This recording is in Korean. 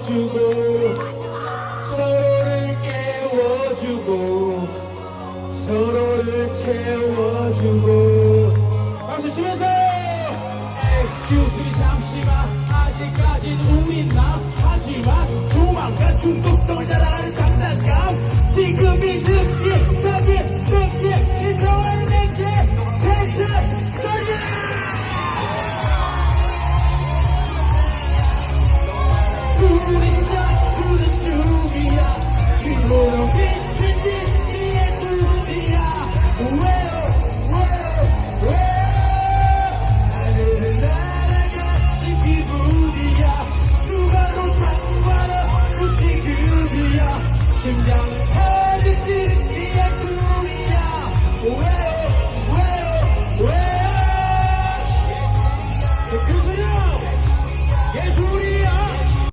나눠주고 서로를 깨워주고 서로를 채워주고. 박수 치면서! Excuse me 잠시만. 아직까진 우린 남 하지만 조만간 중독성을 자랑하는 장난감 심장을 터질지 예수야.